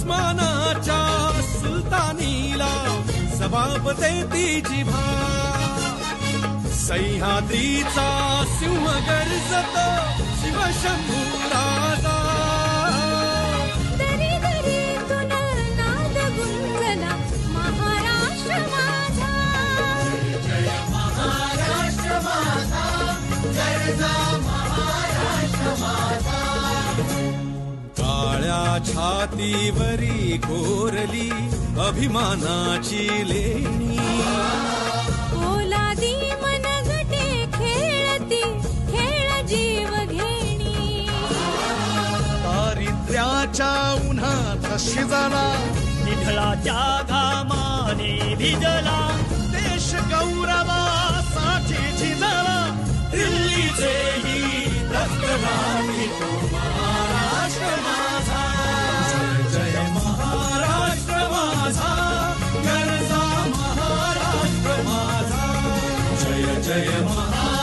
उस्मानाच्या सुलतानीला सभापते तिची भा सह्याद्रीचा सिंह गर्जत शिवशंभू राजा. छातीवरी कोरली अभिमानाची लेणी. पोलादी मनगटे खेळती खेळ जीव घेणी. दारिद्र्याच्या उन्हात शिजला निधळाच्या घामाने भिजला. देश गौरवासाठी झिजला दिल्लीचे ही Jai Maharaj.